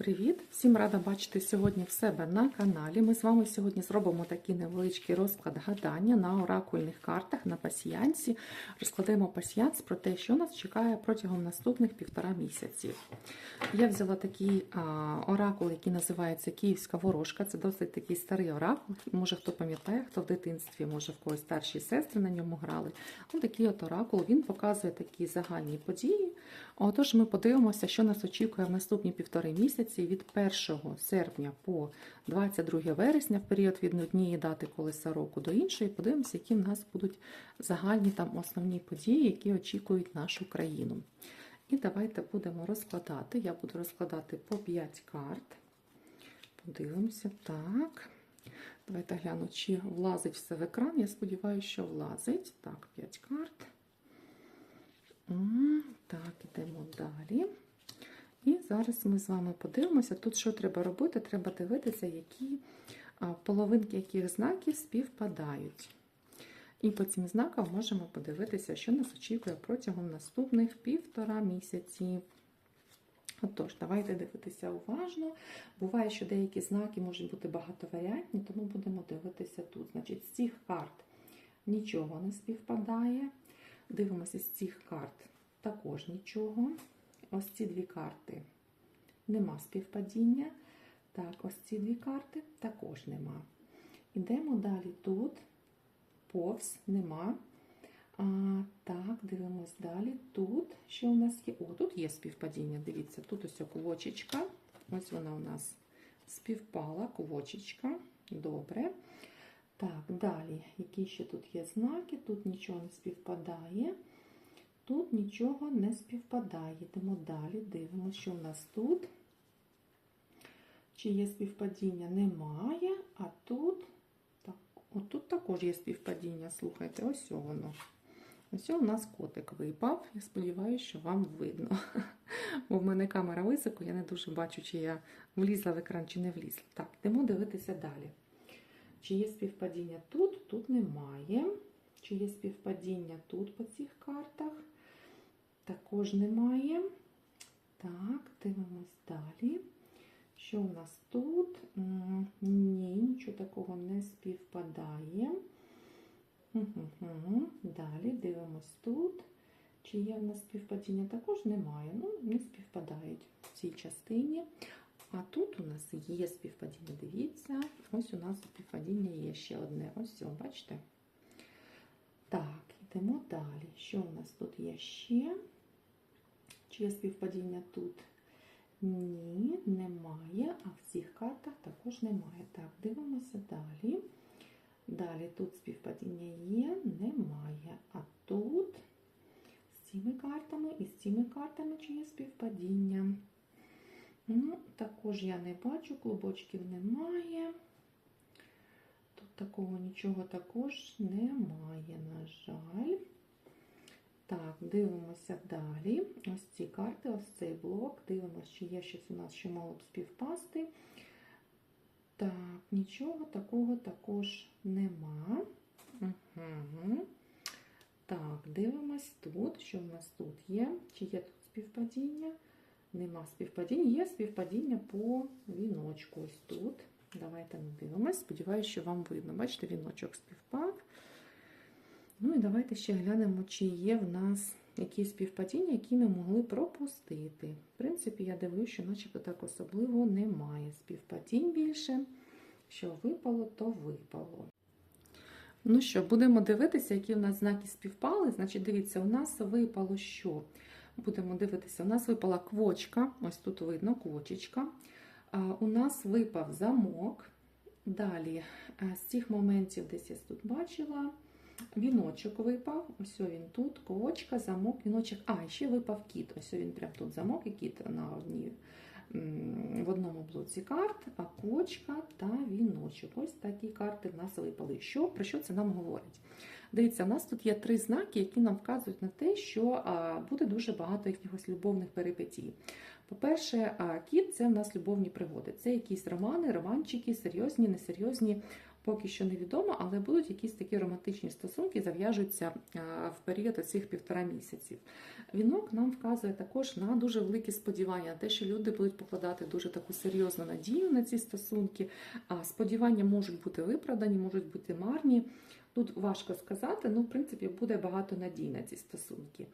Привіт! Всім рада бачити сьогодні в себе на каналі. Ми з вами сьогодні зробимо такий невеличкий розклад гадання на оракульних картах на пасіянці. Розкладемо пасіянс про те, що нас чекає протягом наступних півтора місяців. Я взяла такий оракул, який називається Київська ворожка. Це досить такий старий оракул. Може, хто пам'ятає, хто в дитинстві, може в когось старші сестри на ньому грали. Ось такий от оракул він показує такі загальні події. Отож, ми подивимося, що нас очікує в наступні півтори місяці від 1 серпня по 22 вересня, в період від однієї дати колеса року до іншої. Подивимося, які в нас будуть загальні там основні події, які очікують нашу країну. І давайте будемо розкладати. Я буду розкладати по 5 карт. Подивимося, так. Давайте гляну, чи влазить все в екран. Я сподіваюся, що влазить. Так, 5 карт. М, Так, ідемо далі. І зараз ми з вами подивимося. Тут що треба робити? Треба дивитися, які половинки яких знаків співпадають. І по цим знакам можемо подивитися, що нас очікує протягом наступних півтора місяці. Отож, давайте дивитися уважно. Буває, що деякі знаки можуть бути багатоваріантні, тому будемо дивитися тут. Значить, з цих карт нічого не співпадає. Дивимося з цих карт також нічого. Ось ці дві карти нема співпадіння. Так, ось ці дві карти також нема. Ідемо далі тут, повз нема. А, Так, дивимось далі. Тут що у нас є? О, тут є співпадіння. Дивіться, тут ось квочечка. Ось вона у нас співпала, квочечка. Добре. Так, далі, які ще тут є знаки? Тут нічого не співпадає. Тут нічого не співпадає. Йдемо далі, дивимося, що в нас тут. Чи є співпадіння? Немає. А тут, так, отут також є співпадіння. Слухайте, ось воно. Ось у нас котик випав. Я сподіваюся, що вам видно. Бо в мене камера високо, я не дуже бачу, чи я влізла в екран, чи не влізла. Так, йдемо дивитися далі. Чи є співпадіння тут? Тут немає. Чи є співпадіння тут по цих картах? Також немає. Так, дивимось далі. Що у нас тут? Ні, нічого такого не співпадає. Далі дивимось тут. Чи є в нас співпадіння? Також немає. Ну, не співпадають в цій частині. А тут у нас є співпадіння. Дивіться, ось у нас співпадіння є ще одне. Ось, бачите? Так, йдемо далі. Що у нас тут є ще? Чи є співпадіння тут? Ні, немає. А в цих картах також немає. Так, дивимося далі. Далі тут співпадіння є, немає. А тут з цими картами і з цими картами чи є співпадіння? Ну, також я не бачу, клубочків немає. Тут такого нічого також немає, на жаль. Так, дивимося далі. Ось ці карти, ось цей блок. Дивимося, чи є щось у нас, що мало б співпасти. Так, нічого такого також нема. Угу. Так, дивимось тут, що в нас тут є. Чи є тут співпадіння? Нема співпадіння. Є співпадіння по віночку. Ось тут. Давайте ми дивимось. Сподіваюся, що вам видно. Бачите, віночок співпав. Ну і давайте ще глянемо, чи є в нас якісь співпадіння, які ми могли пропустити. В принципі, я дивлюся, що начебто так особливо немає співпадінь більше. Що випало, то випало. Ну що, будемо дивитися, які в нас знаки співпали. Значить, дивіться, у нас випало що? Будемо дивитися, у нас випала квочка, ось тут видно квочечка. У нас випав замок. Далі, е, з цих моментів, десь я тут бачила, віночок випав. Ось він тут, квочка, замок, віночок. А, ще випав кіт. Ось він прям тут замок і кіт на одній, в одному блоці карт, а квочка та віночок. Ось такі карти в нас випали. Що, про що це нам говорить? Дивіться, у нас тут є три знаки, які нам вказують на те, що буде дуже багато якихось любовних перипетій. По-перше, кіт це в нас любовні пригоди. Це якісь романи, романчики, серйозні, несерйозні поки що невідомо, але будуть якісь такі романтичні стосунки, зав'яжуться в період цих півтора місяців. Вінок нам вказує також на дуже великі сподівання, те, що люди будуть покладати дуже таку серйозну надію на ці стосунки. А сподівання можуть бути виправдані, можуть бути марні. Тут важко сказати, ну, в принципі, буде багато надій на ці стосунки.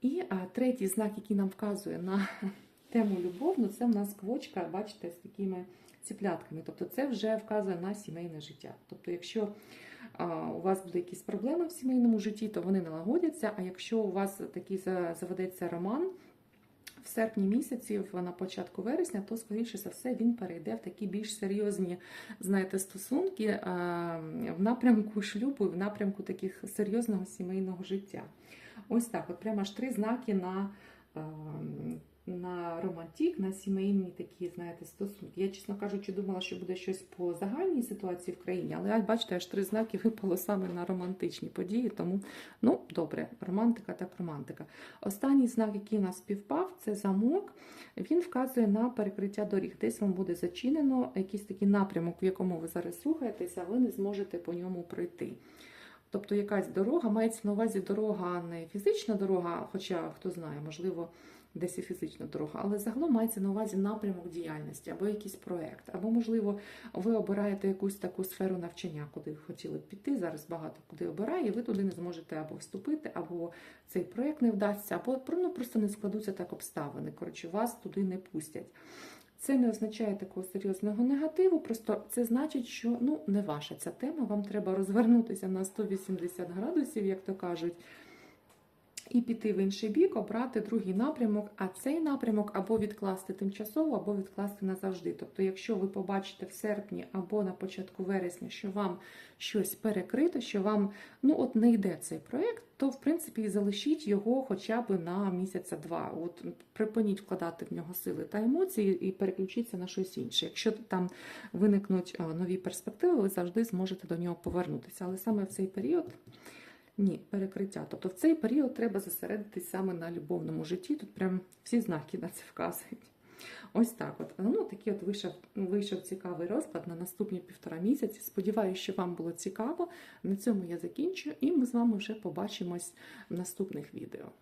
І а, третій знак, який нам вказує на тему любовну, це в нас квочка, бачите, з такими ціплятками. Тобто це вже вказує на сімейне життя. Тобто, якщо у вас будуть якісь проблеми в сімейному житті, то вони налагодяться. А якщо у вас такий заведеться роман в серпні місяці, на початку вересня, то скоріше за все він перейде в такі більш серйозні, знаєте, стосунки в напрямку шлюбу, в напрямку таких серйозного сімейного життя. Ось так, от прямо аж три знаки на, на романтик, на сімейні такі, знаєте, стосунки. Я, чесно кажучи, думала, що буде щось по загальній ситуації в країні, але бачите, аж три знаки випало саме на романтичні події. Тому, ну, добре, романтика так романтика. Останній знак, який нас співпав, це замок. Він вказує на перекриття доріг. Десь вам буде зачинено якийсь такий напрямок, в якому ви зараз рухаєтеся, ви не зможете по ньому пройти. Тобто якась дорога, мається на увазі дорога не фізична дорога, хоча хто знає, можливо, десь і фізична дорога, але загалом мається на увазі напрямок діяльності або якийсь проект, або, можливо, ви обираєте якусь таку сферу навчання, куди ви хотіли б піти. Зараз багато куди обирає, і ви туди не зможете або вступити, або цей проект не вдасться, або ну, просто не складуться так обставини. Коротше, вас туди не пустять. Це не означає такого серйозного негативу, просто це значить, що ну не ваша ця тема. Вам треба розвернутися на 180 градусів, як то кажуть, і піти в інший бік, обрати другий напрямок, а цей напрямок або відкласти тимчасово, або відкласти назавжди. Тобто, якщо ви побачите в серпні або на початку вересня, що вам щось перекрито, що вам ну от не йде цей проект, то в принципі і залишіть його хоча б на місяця два. От припиніть вкладати в нього сили та емоції і переключіться на щось інше. Якщо там виникнуть нові перспективи, ви завжди зможете до нього повернутися. Але саме в цей період. Ні, перекриття. Тобто в цей період треба зосередитись саме на любовному житті. Тут прям всі знаки на це вказують. Ось так. От ну такий от вийшов, вийшов цікавий розклад на наступні півтора місяці. Сподіваюся, що вам було цікаво. На цьому я закінчую, і ми з вами вже побачимось в наступних відео.